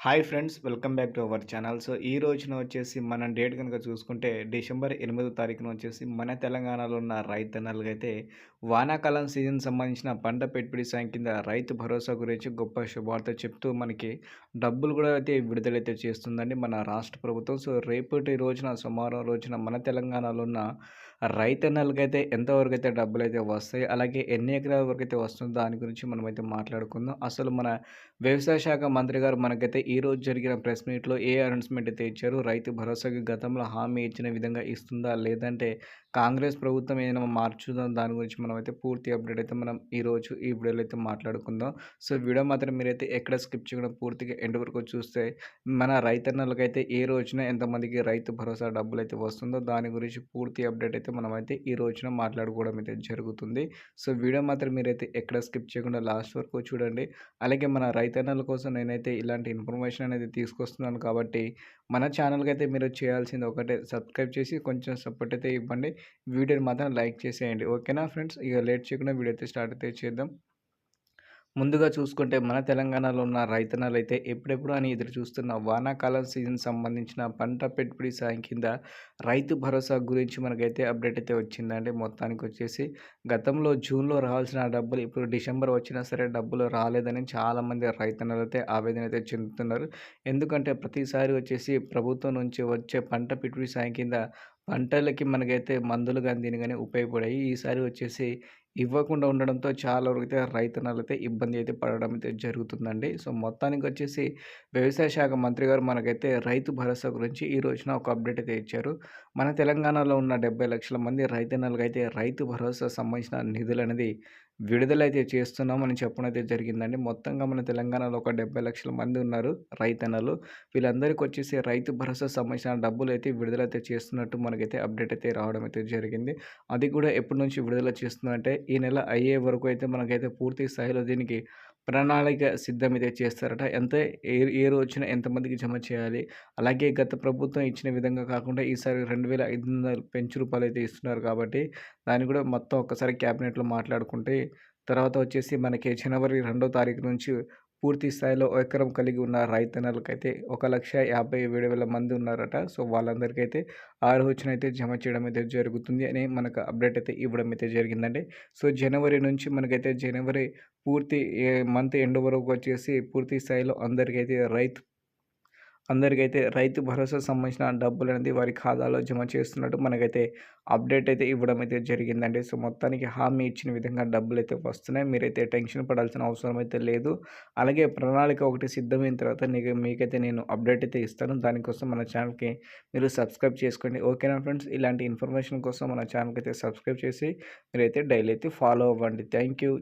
Hi friends welcome back to our channel so ఈ రోజున వచ్చేసి మనం డేట్ కనుక చూసుకుంటే డిసెంబర్ ఎనిమిదో తారీఖున వచ్చేసి మన తెలంగాణలో ఉన్న రైతన్నలుగా అయితే వానాకాలం సీజన్ సంబంధించిన పంట పెట్టుబడి సాయం కింద రైతు భరోసా గురించి గొప్ప శుభార్త చెప్తూ మనకి డబ్బులు కూడా అయితే విడుదలైతే చేస్తుందండి మన రాష్ట్ర ప్రభుత్వం. సో రేపటి రోజున సోమవారం రోజున మన తెలంగాణలో ఉన్న రైతన్నలకైతే ఎంతవరకు అయితే డబ్బులు అయితే వస్తాయి అలాగే ఎన్ని ఎకరాల వరకు అయితే వస్తుందో దాని గురించి మనమైతే మాట్లాడుకుందాం. అసలు మన వ్యవసాయ శాఖ మంత్రి గారు మనకైతే ఈరోజు జరిగిన ప్రెస్ మీట్లో ఏ అనౌన్స్మెంట్ అయితే ఇచ్చారు? రైతు భరోసాకి గతంలో హామీ ఇచ్చిన విధంగా ఇస్తుందా? లేదంటే కాంగ్రెస్ ప్రభుత్వం ఏదైనా మార్చుదా? దాని గురించి మనం అయితే పూర్తి అప్డేట్ అయితే మనం ఈరోజు ఈ వీడియోలో అయితే మాట్లాడుకుందాం. సో వీడియో మాత్రం మీరైతే ఎక్కడ స్కిప్ చేయడం పూర్తిగా ఎండ్ వరకు చూస్తే మన రైతన్నలకైతే ఏ రోజున ఎంతమందికి రైతు భరోసా డబ్బులు అయితే వస్తుందో దాని గురించి పూర్తి అప్డేట్ అయితే మనం అయితే ఈ రోజున మాట్లాడుకోవడం అయితే జరుగుతుంది. సో వీడియో మాత్రం మీరైతే ఎక్కడ స్కిప్ చేయకుండా లాస్ట్ వరకు చూడండి. అలాగే మన రైతన్నల కోసం నేనైతే ఇలాంటి ఇన్ఫర్మేషన్ అనేది తీసుకొస్తున్నాను కాబట్టి మన ఛానల్కి అయితే మీరు చేయాల్సింది ఒకటే సబ్స్క్రైబ్ చేసి కొంచెం సపోర్ట్ అయితే ఇవ్వండి. వీడియోని మాత్రం లైక్ చేసేయండి. ఓకేనా ఫ్రెండ్స్? ఇక లేట్ చేయకుండా వీడియో అయితే స్టార్ట్ అయితే చేద్దాం. ముందుగా చూసుకుంటే మన తెలంగాణలో ఉన్న రైతన్నలు అయితే ఎప్పుడెప్పుడు అని ఎదురు చూస్తున్న వానాకాలం సీజన్ సంబంధించిన పంట పెట్టుబడి సాయం కింద రైతు భరోసా గురించి మనకైతే అప్డేట్ అయితే వచ్చిందండి. మొత్తానికి వచ్చేసి గతంలో జూన్లో రావాల్సిన డబ్బులు ఇప్పుడు డిసెంబర్ వచ్చినా సరే డబ్బులు రాలేదని చాలామంది రైతన్నలు అయితే ఆవేదన అయితే చెందుతున్నారు. ఎందుకంటే ప్రతిసారి వచ్చేసి ప్రభుత్వం నుంచి వచ్చే పంట పెట్టుబడి సాయం కింద పంటలకి మనకైతే మందులు కానీ దీని కానీ ఉపయోగపడాయి. ఈసారి వచ్చేసి ఇవ్వకుండా ఉండడంతో చాలా వరకు అయితే రైతన్నలు అయితే ఇబ్బంది అయితే పడడం అయితే జరుగుతుందండి. సో మొత్తానికి వచ్చేసి వ్యవసాయ శాఖ మంత్రి గారు మనకైతే రైతు భరోసా గురించి ఈ రోజున ఒక అప్డేట్ అయితే ఇచ్చారు. మన తెలంగాణలో ఉన్న డెబ్బై లక్షల మంది రైతన్నలకు అయితే రైతు భరోసా సంబంధించిన నిధులు అనేది విడుదలైతే చేస్తున్నామని చెప్పడం అయితే జరిగిందండి. మొత్తంగా మన తెలంగాణలో ఒక డెబ్బై లక్షల మంది ఉన్నారు రైతన్నలు. వీళ్ళందరికీ వచ్చేసి రైతు భరోసా సంబంధించిన డబ్బులు అయితే విడుదలైతే చేస్తున్నట్టు మనకైతే అప్డేట్ అయితే రావడం అయితే జరిగింది. అది కూడా ఎప్పటి నుంచి విడుదల చేస్తుందంటే ఈ నెల అయ్యే వరకు అయితే మనకైతే పూర్తి స్థాయిలో దీనికి ప్రణాళిక సిద్ధమైతే చేస్తారట. ఎంత ఏ ఏ రోజున ఎంతమందికి జమ చేయాలి? అలాగే గత ప్రభుత్వం ఇచ్చిన విధంగా కాకుండా ఈసారి రెండు వేల ఐదు వందలు పెంచు రూపాయలు అయితే ఇస్తున్నారు కాబట్టి దాన్ని కూడా మొత్తం ఒక్కసారి క్యాబినెట్లో మాట్లాడుకుంటే తర్వాత వచ్చేసి మనకి జనవరి రెండో తారీఖు నుంచి పూర్తి స్థాయిలో ఎకరం కలిగి ఉన్న రైతన్నలకైతే ఒక లక్ష యాభై ఏడు వేల మంది ఉన్నారట. సో వాళ్ళందరికైతే ఆ రోజున అయితే జమ చేయడం అయితే జరుగుతుంది అని మనకు అప్డేట్ అయితే ఇవ్వడం అయితే జరిగిందండి. సో జనవరి నుంచి మనకైతే జనవరి పూర్తి మంత్ ఎండ్ వరకు వచ్చేసి పూర్తి స్థాయిలో అందరికైతే రైతు అందరికైతే రైతు భరోసా సంబంధించిన డబ్బులు అనేది వారి ఖాతాలో జమ చేస్తున్నట్టు మనకైతే అప్డేట్ అయితే ఇవ్వడం అయితే జరిగిందండి. సో మొత్తానికి హామీ ఇచ్చిన విధంగా డబ్బులు అయితే వస్తున్నాయి. మీరైతే టెన్షన్ పడాల్సిన అవసరం అయితే లేదు. అలాగే ప్రణాళిక ఒకటి సిద్ధమైన తర్వాత నీకు మీకైతే నేను అప్డేట్ అయితే ఇస్తాను. దానికోసం మన ఛానల్కి మీరు సబ్స్క్రైబ్ చేసుకోండి. ఓకేనా ఫ్రెండ్స్? ఇలాంటి ఇన్ఫర్మేషన్ కోసం మన ఛానల్కి అయితే సబ్స్క్రైబ్ చేసి మీరైతే డైలీ అయితే ఫాలో అవ్వండి. Thank you.